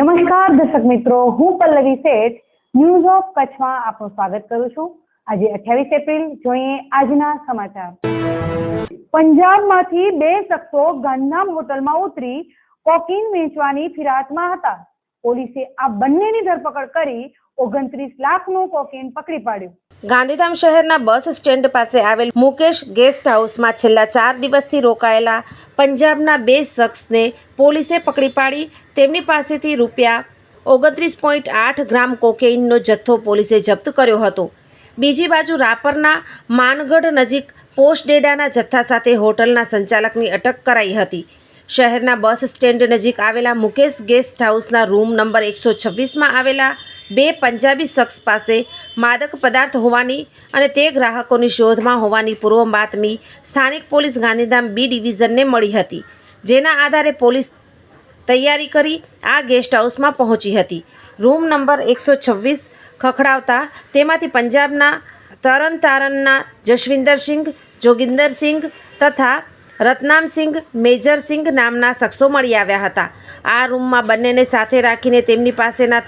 દર્શક મિત્રો, હું પલ્લવી શેઠ ન્યૂઝ ઓફ કચ્છમાં આપનું સ્વાગત કરું છું. આજે અઠ્યાવીસ એપ્રિલ, જોઈએ આજના સમાચાર. પંજાબમાંથી બે શખ્સો ગાંધીધામ હોટલમાં ઉતરી કોકીન વેચવાની ફિરાતમાં હતા. પોલીસે આ બંનેની ધરપકડ કરી ઓગણત્રીસ લાખનું કોકીન પકડી પાડ્યું. ગાંધીધામ શહેરના બસ સ્ટેન્ડ પાસે આવેલ મુકેશ ગેસ્ટ હાઉસમાં છેલ્લા ચાર દિવસથી રોકાયેલા પંજાબના બે શખ્સને પોલીસે પકડી પાડી. તેમની પાસેથી રૂપિયા ઓગણત્રીસ પોઈન્ટ આઠ ગ્રામ કોકેઇનનો જથ્થો પોલીસે જપ્ત કર્યો હતો. બીજી બાજુ રાપરના માનગઢ નજીક પોસ્ટ ડેડાના જથ્થા સાથે હોટલના સંચાલકની અટક કરાઈ હતી. શહેરના બસ સ્ટેન્ડ નજીક આવેલા મુકેશ ગેસ્ટ હાઉસના રૂમ નંબર એકસો છવ્વીસમાં આવેલા બે પંજાબી શખ્સ પાસે માદક પદાર્થ હોવાની અને તે ગ્રાહકોની શોધમાં હોવાની પૂર્વ બાતમી સ્થાનિક પોલીસ ગાંધીધામ બી ડિવિઝનને મળી હતી, જેના આધારે પોલીસ તૈયારી કરી આ ગેસ્ટ હાઉસમાં પહોંચી હતી. રૂમ નંબર એકસો છવ્વીસ ખખડાવતા તેમાંથી પંજાબના તરણ તારણના જશવિંદરસિંઘ જોગિંદરસિંહ તથા રતનામસિંહ મેજરસિંહ નામના શખ્સો મળી આવ્યા હતા. આ રૂમમાં બંનેને સાથે રાખીને તેમની પાસેના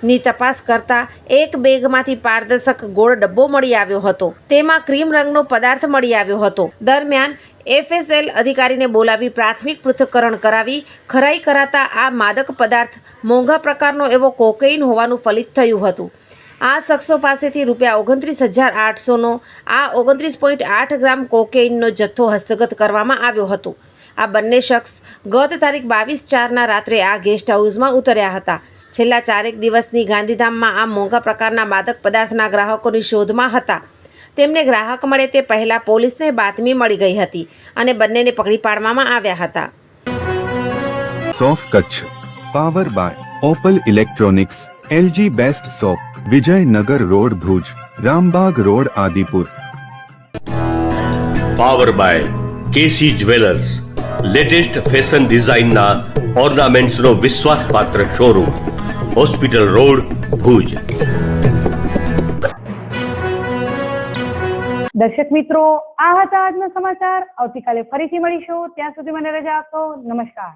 થેલાની તપાસ કરતા એક બેગમાંથી પારદર્શક ગોળ ડબ્બો મળી આવ્યો હતો. તેમાં ક્રીમ રંગનો પદાર્થ મળી આવ્યો હતો. દરમિયાન એફએસએલ અધિકારીને બોલાવી પ્રાથમિક પૃથ્થકરણ કરાવી, ખરાઈ કરાતા આ માદક પદાર્થ મોંઘા પ્રકારનો એવો કોકેઇન હોવાનું ફલિત થયું હતું. આ શખ્સો પાસેથી રૂપિયા ઓગણત્રીસ હજાર આઠસોનો, આ ઓગણત્રીસ પોઈન્ટ આઠ ગ્રામ કોકેઇનનો જથ્થો હસ્તગત કરવામાં આવ્યો હતો. આ બંને શખ્સ ગત તારીખ બાવીસ ચારના રાત્રે આ ગેસ્ટ હાઉસમાં ઉતર્યા હતા. છેલ્લા ચારેક દિવસની ગાંધીધામમાં આ મોંઘા પ્રકારના માદક પદાર્થના ગ્રાહકોની શોધમાં હતા. તેમને ગ્રાહક મળે તે પહેલાં પોલીસને બાતમી મળી ગઈ હતી અને બંનેને પકડી પાડવામાં આવ્યા હતા. સોફ Kutch, power by Opal electronics, LG best shop. Vijaynagar road Bhuj Rambag road Adipur. Power by KC jewellers latest fashion ડિઝાઇનના ઓર્નામેન્ટ્સનો વિશ્વાસપાત્ર શોરૂમ હોસ્પિટલ રોડ ભુજ. દર્શક મિત્રો આ હતા આજના સમાચાર. આવતીકાલે ફરીથી મળીશું. ત્યાં સુધી મને રજા આપો. નમસ્કાર.